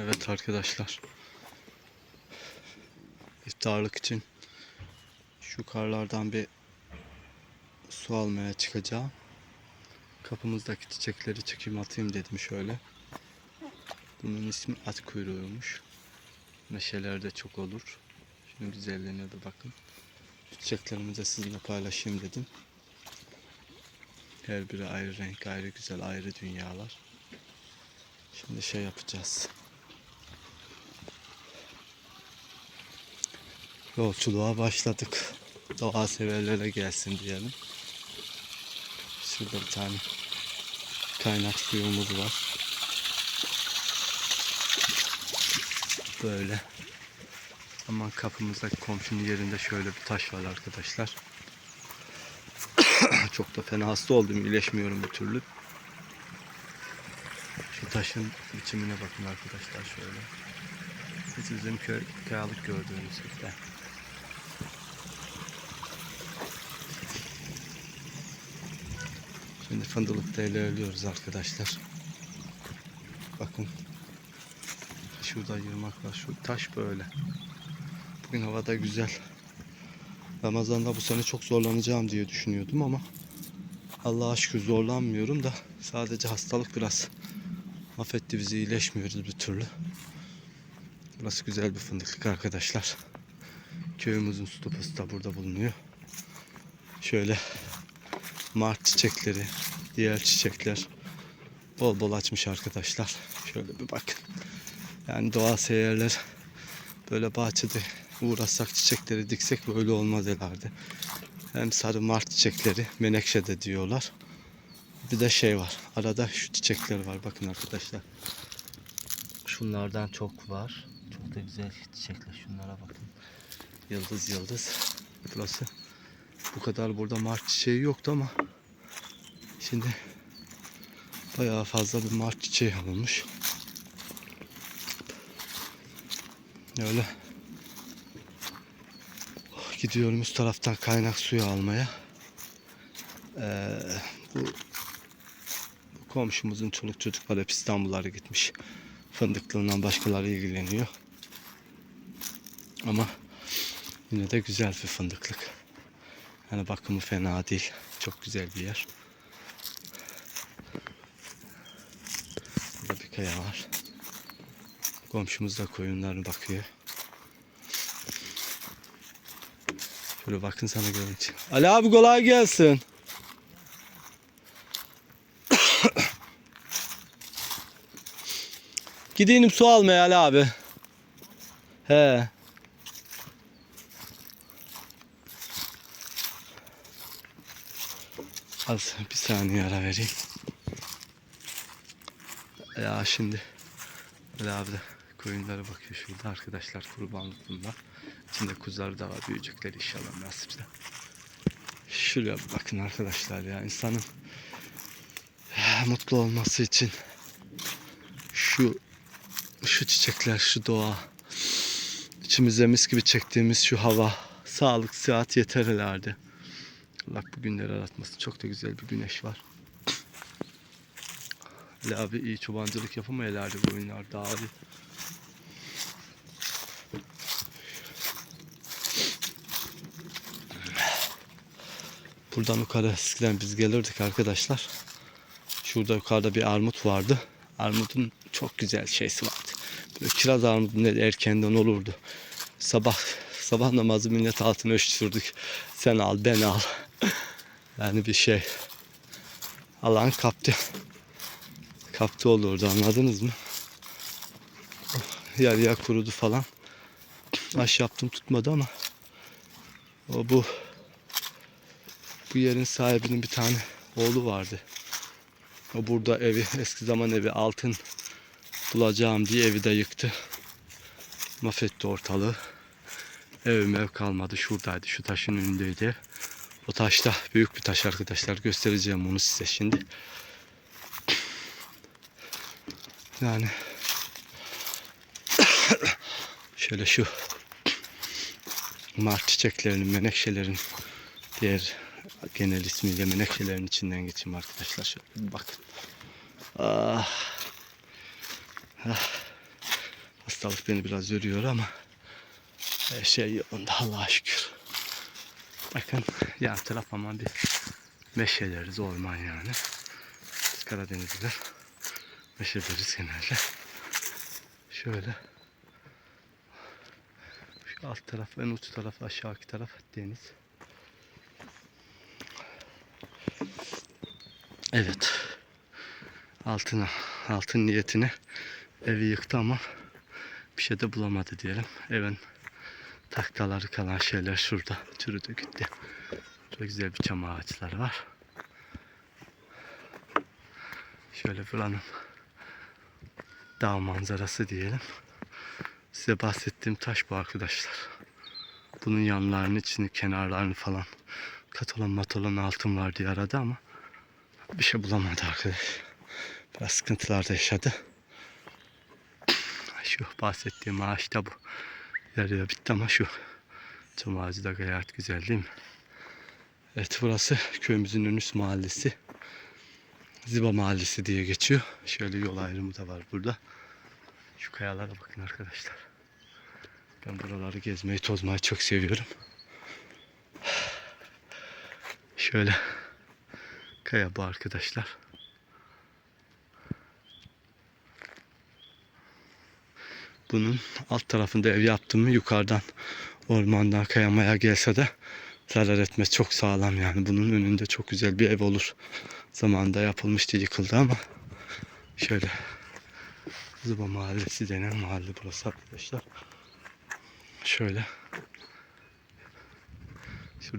Evet arkadaşlar. İftarlık için şu karlardan bir su almaya çıkacağım. Kapımızdaki çiçekleri çekeyim atayım dedim şöyle. Bunun ismi at kuyruğuymuş. Meşeler de çok olur. Şunun güzelliğine bir bakın. Çiçeklerimi sizinle paylaşayım dedim. Her biri ayrı renk, ayrı güzel, ayrı dünyalar. Şimdi şey yapacağız. Yolculuğa başladık. Doğa severlere gelsin diyelim. Şurada bir tane kaynak suyumuz var. Böyle. Aman kapımızdaki komşunun yerinde şöyle bir taş var arkadaşlar. Çok da fena hasta oldum. iyileşmiyorum bir türlü. Şu taşın biçimine bakın arkadaşlar şöyle. Bizim köy kayalık gördüğünüz gibi. Fındıklıkta ilerliyoruz arkadaşlar. Bakın. Şurada yırmak var. Şu taş böyle. Bugün havada güzel. Ramazan'da bu sene çok zorlanacağım diye düşünüyordum ama Allah'a şükür zorlanmıyorum da sadece hastalık biraz affetti bizi iyileşmiyoruz bir türlü. Burası güzel bir fındıklık arkadaşlar. Köyümüzün su topası da burada bulunuyor. Şöyle mart çiçekleri, diğer çiçekler bol bol açmış arkadaşlar. Şöyle bir bakın. Yani doğa severler böyle bahçede uğraşsak çiçekleri diksek böyle olmaz herhalde. Hem sarı mart çiçekleri menekşe de diyorlar. Bir de şey var. Arada şu çiçekler var bakın arkadaşlar. Şunlardan çok var. Çok da güzel çiçekler. Şunlara bakın. Yıldız yıldız. Burası bu kadar burada mart çiçeği yoktu ama şimdi bayağı fazla bir mart çiçeği alınmış. Öyle gidiyorum üst taraftan kaynak suyu almaya. Ee, bu, bu komşumuzun çoluk çocuklar hep İstanbullara gitmiş. Fındıklığından başkaları ilgileniyor. Ama yine de güzel bir fındıklık. Yani bakımı fena değil. Çok güzel bir yer. Burada bir kaya var. Komşumuz da koyunlarına bakıyor. Şöyle bakın sana görünce. Ali abi kolay gelsin. Gideyim su almaya Ali abi. He. Az bir saniye ara vereyim. Ya şimdi Ali abi de koyunlara bakıyor şurada arkadaşlar kurbanlık bunlar. İçinde kuzular da var büyüyecekler inşallah nasipse. Şuraya bakın arkadaşlar ya insanın eh, mutlu olması için şu şu çiçekler, şu doğa içimize mis gibi çektiğimiz şu hava, sağlık, sıhhat yeter. Allah bu günleri aratmasın. Çok da güzel bir güneş var. Ali abi iyi çobancılık herhalde bu oyunlar daha iyi. Buradan yukarı eskiden biz gelirdik arkadaşlar. Şurada yukarıda bir armut vardı. Armutun çok güzel şeysi vardı. Böyle kiraz armudu ne erkenden olurdu. Sabah sabah namazı millet altına ölçtürdük. Sen al ben al. Yani bir şey. Alan kaptı. Kaptı olurdu anladınız mı? Yer yer kurudu falan. Aş yaptım tutmadı ama o bu bu yerin sahibinin bir tane oğlu vardı. O burada evi eski zaman evi altın bulacağım diye evi de yıktı. Mahvetti ortalığı. Evim ev kalmadı. Şuradaydı. Şu taşın önündeydi. O taş da büyük bir taş arkadaşlar. Göstereceğim onu size şimdi. Yani şöyle şu mart çiçeklerinin, menekşelerin diğer genel ismiyle menekşelerin içinden geçeyim arkadaşlar. Şöyle bir bakın. Ah. Ah. hastalık beni biraz yoruyor ama her şey yolunda Allah'a şükür. Bakın yan taraf ama bir meşeleriz orman yani. Biz Karadenizliler meşeleriz genelde. Şöyle şu alt taraf en uç taraf aşağıki taraf deniz. Evet. Altına, altın niyetine evi yıktı ama bir şey de bulamadı diyelim. Evin takkaları kalan şeyler şurada çürüdü gitti. Çok güzel bir çam ağaçları var. Şöyle buranın dağ manzarası diyelim. Size bahsettiğim taş bu arkadaşlar. Bunun yanlarını, içini, kenarlarını falan katolan matolan altın var diye aradı ama bir şey bulamadı arkadaş. Biraz sıkıntılar da yaşadı. Şu bahsettiğim ağaç da bu. Yarıya bitti ama şu çam ağacı da gayet güzel değil mi? Evet burası köyümüzün en üst mahallesi. Ziba Mahallesi diye geçiyor. Şöyle yol ayrımı da var burada. Şu kayalara bakın arkadaşlar. Ben buraları gezmeyi, tozmayı çok seviyorum. Şöyle kaya bu arkadaşlar. Bunun alt tarafında ev yaptım mı yukarıdan ormandan kayamaya gelse de zarar etmez. Çok sağlam yani. Bunun önünde çok güzel bir ev olur. Zamanında yapılmıştı yıkıldı ama şöyle Zıba Mahallesi denen mahalle burası arkadaşlar. Şöyle